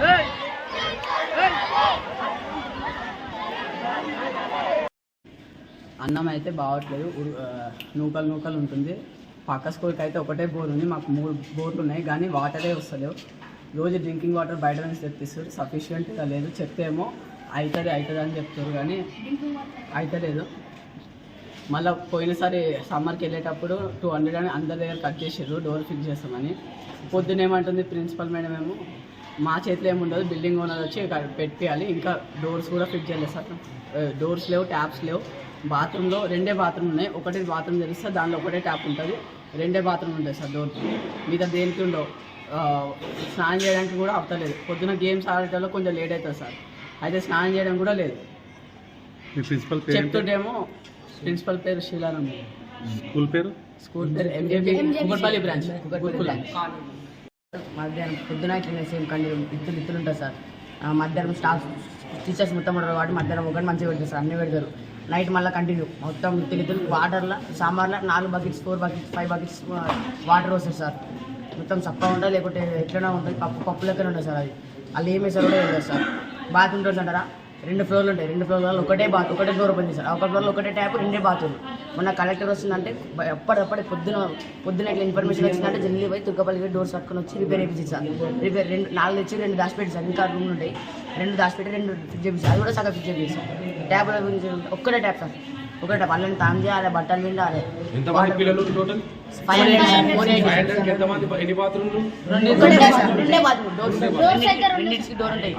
Hey! Hey! అన్నం అయితే బాగట్లేదు. నూకలు నూకలు ఉంటుంది. పక్క స్కూల్కి అయితే ఒకటే బోర్ ఉంది. మాకు మూడు బోర్లు ఉన్నాయి. కానీ వాటరే వస్తలేవు. రోజు డ్రింకింగ్ వాటర్ బయట నుంచి తెప్పిస్తారు. సఫిషియెంట్గా లేదు. చెప్తే ఏమో అవుతుంది అవుతుంది అని చెప్తారు కానీ అవుతలేదు మళ్ళీ పోయినసారి సమ్మర్కి వెళ్ళేటప్పుడు టూ హండ్రెడ్ అని అందరి దగ్గర కట్ చేసారు డోర్ ఫిక్స్ చేస్తామని. పొద్దున్నేమంటుంది ప్రిన్సిపల్ మేడం ఏమో మా చేతిలో ఏముండదు బిల్డింగ్ ఓనర్ వచ్చి ఇక్కడ పెట్టియాలి. ఇంకా డోర్స్ కూడా ఫిట్ చేయలేదు సార్. డోర్స్ లేవు ట్యాప్స్ లేవు. బాత్రూంలో రెండే బాత్రూమ్ ఉన్నాయి. ఒకటి బాత్రూమ్ తెరిస్తే దానిలో ఒకటే ట్యాప్ ఉంటుంది. రెండే బాత్రూమ్ ఉంటాయి సార్ డోర్ మీద దేనికి ఉండవు. ఆ, స్నానం చేయడానికి కూడా అవ్వలేదు పొద్దున గేమ్స్ ఆడటంలో కొంచెం లేట్ అవుతుంది సార్. అయితే స్నానం చేయడం కూడా లేదు. ప్రిన్సిపల్? చెప్తుంటేమో ప్రిన్సిపల్ పేరు శీలానంద్ స్కూల్ పేరు? స్కూల్ పేరు ఎంజేపీ బ్రాంచ్ గురుకులం మధ్యాహ్నం పొద్దున ఇట్లనే సేమ్ కండి ఇత్తులు ఇత్తులు ఉంటారు సార్. మధ్యాహ్నం స్టాఫ్ టీచర్స్ మొత్తం ఉంటారు కాబట్టి మధ్యాహ్నం ఒకటి మంచిగా పెడతారు సార్ అన్నీ పెడతారు. నైట్ మళ్ళీ కంటిన్యూ మొత్తం ఇత్తులు ఇత్తులు వాటర్లో సాంబార్లో నాలుగు buckets four buckets five buckets water వస్తుంది సార్. మొత్తం చప్పగా ఉంటుంది లేకుంటే ఎట్లనే ఉంటుంది పప్పు పప్పు లెక్కనే ఉంటుంది సార్ అది వాళ్ళు ఏం వేసారు కూడా తెలియదు సార్. బాత్రూమ్ రోజు అంటారా? రెండు ఫ్లోర్లు ఉంటాయి రెండు ఫ్లోర్లలో ఒకటే బాత్ ఒకటే ఫ్లోర్ ఓపెన్ చేశారు. ఒక ఫ్లోర్లో ఒకటే ట్యాప్ రెండే బాత్రూమ్. మొన్న కలెక్టర్ వస్తుందంటే ఎప్పటికప్పుడు పొద్దున పొద్దున ఇట్లా ఇన్ఫర్మేషన్ వచ్చిందంటే జల్దీ పోయి తుర్కపల్లికి డోర్స్ పట్టుకొని వచ్చి రిపేర్ చేయించి రిపేర్ రెండు నాలుగు తెచ్చి రెండు దాచిపెట్టి సార్. ఇంకా రూమ్లు ఉంటాయి. రెండు దాచిపెట్టి రెండు ఫిట్ చేయించారు అది కూడా సగం ఫిట్ చేయించారు ట్యాప్ ఒక్కటే ట్యాప్ సార్. ఒకటే అల్లని తాను చేయాలి బట్టలు పిండాలి. ఎంతమంది పిల్లలు టోటల్? సార్ ఎన్ని బాత్రూమ్లు? సార్ డోర్ ఉంటాయి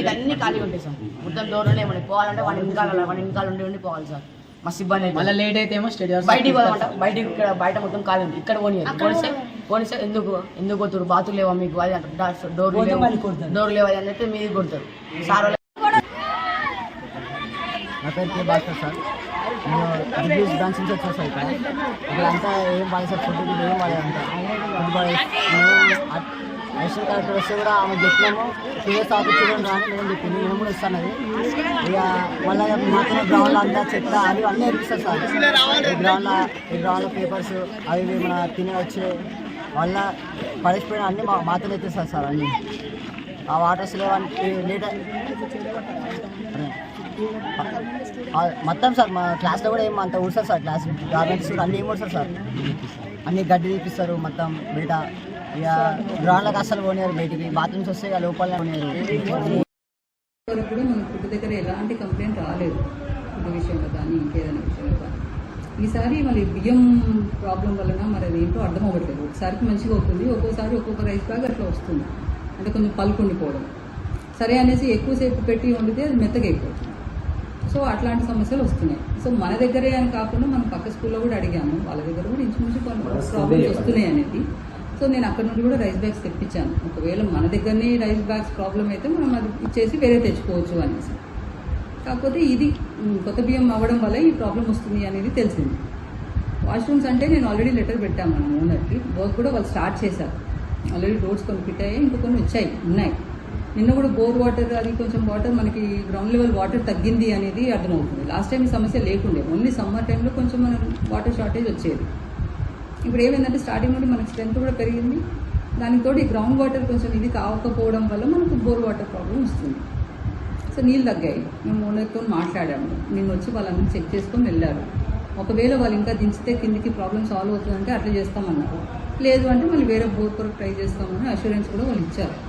ఇదన్నీ ఖాళీ ఉంటాయి సార్. మొత్తం డోర్ మనకి పోవాలంటే వాడి ఇంకాల వాడి ఇంకాల ఉండి ఉండి పోవాలి సార్. మస్తు ఇబ్బంది మళ్ళీ లేట్ అయితే ఏమో స్టేడియం బయటికి పోదామంట. బయటికి ఇక్కడ బయట మొత్తం ఖాళీ ఉంది. ఇక్కడ పోనీ పోనిస్తే పోనిస్తే ఎందుకు? ఎందుకు పోతురు బాతులు లేవా మీకు? అది అంటారు. డోర్ డోర్ లేవా? అని చెప్పి మీది కొడతారు. సార్ వాళ్ళు నా పేరు కే భాస్కర్ సార్. నేను రివ్యూస్ బ్రాంచ్ నుంచి వచ్చాను సార్ ఇక్కడ ఇక్కడ అంతా ఏం బాగా సార్ ఫుడ్ ఏం బాగా అంతా. ఫుడ్ కలెక్టర్ వస్తే కూడా ఆమె చెప్పినాము టూ ఇయర్స్ ఆఫీస్ చూడండి రాని నేను చెప్పింది. నేను కూడా ఇస్తాను అది. ఇక మళ్ళీ మాత్రం గ్రౌండ్లో అంతా చెత్త అవి అన్నీ ఇస్తారు సార్. ఈ గ్రౌండ్లో ఈ గ్రౌండ్లో పేపర్స్ అవి మన తినే వచ్చే వల్ల పడేసిపోయిన అన్నీ మా మాత్రం ఎత్తిస్తారు సార్ అన్నీ. ఆ వాటర్స్ లేవంటే లేట్ మొత్తం సార్ మా క్లాస్లో కూడా ఏం అంత ఊడసారు సార్ క్లాస్ గార్మెంట్స్ అన్నీ ఏం ఊడసారు సార్. అన్ని గడ్డి తీపిస్తారు మొత్తం బయట ఇక గ్రౌండ్లకు అసలు పోనీయారు బయటికి బాత్రూమ్స్ వస్తే ఇక లోపలనే పోనీయారు. వరకు కూడా ఫుడ్ దగ్గర ఎలాంటి కంప్లైంట్ రాలేదు ఫుడ్ విషయంలో కానీ ఇంకేదైనా విషయంలో కానీ. ఈసారి మళ్ళీ బియ్యం ప్రాబ్లం వలన మరి అది ఏంటో అర్థం అవ్వట్లేదు. ఒకసారికి మంచిగా అవుతుంది ఒక్కోసారి ఒక్కొక్క రైస్ బ్యాగ్ అట్లా వస్తుంది. అంటే కొంచెం పలుకుండిపోవడం. సరే అనేసి ఎక్కువసేపు పెట్టి వండితే అది మెత్తగా అయిపోతుంది. సో అట్లాంటి సమస్యలు వస్తున్నాయి. సో మన దగ్గరే అని కాకుండా మనం పక్క స్కూల్లో కూడా అడిగాము. వాళ్ళ దగ్గర కూడా ఇంచుమించు కొన్ని ప్రాబ్లమ్స్ వస్తున్నాయి అనేది. సో నేను అక్కడ నుండి కూడా రైస్ బ్యాగ్స్ తెప్పించాను. ఒకవేళ మన దగ్గరనే రైస్ బ్యాగ్స్ ప్రాబ్లం అయితే మనం అది ఇచ్చేసి వేరే తెచ్చుకోవచ్చు అనేసి. కాకపోతే ఇది కొత్త బియ్యం అవ్వడం వల్ల ఈ ప్రాబ్లం వస్తుంది అనేది తెలిసింది. వాష్రూమ్స్ అంటే నేను ఆల్రెడీ లెటర్ పెట్టాను మన ఓనర్కి. వర్క్ కూడా వాళ్ళు స్టార్ట్ చేశారు. ఆల్రెడీ రోడ్స్ కొన్ని ఫిట్ అయ్యాయి ఇంకా కొన్ని వచ్చాయి ఉన్నాయి. నిన్న కూడా బోర్ వాటర్ అది కొంచెం వాటర్ మనకి గ్రౌండ్ లెవెల్ వాటర్ తగ్గింది అనేది అర్థమవుతుంది. లాస్ట్ టైం ఈ సమస్య లేకుండే. ఓన్లీ సమ్మర్ టైంలో కొంచెం మనం వాటర్ షార్టేజ్ వచ్చేది. ఇప్పుడు ఏమైందంటే స్టార్టింగ్ నుండి మనకి స్ట్రెంత్ కూడా పెరిగింది. దానితోటి ఈ గ్రౌండ్ వాటర్ కొంచెం ఇది కావకపోవడం వల్ల మనకు బోర్ వాటర్ ప్రాబ్లం వస్తుంది. సో నీళ్ళు తగ్గాయి. మేము ఓనర్తో మాట్లాడాము. నిన్న వచ్చి వాళ్ళని చెక్ చేసుకొని వెళ్ళారు. ఒకవేళ వాళ్ళు ఇంకా దించితే కిందికి ప్రాబ్లం సాల్వ్ అవుతుందంటే అట్లా చేస్తామన్నారు. లేదు అంటే మళ్ళీ వేరే బోర్ కొరకు ట్రై చేస్తామని అష్యూరెన్స్ కూడా వాళ్ళు ఇచ్చారు.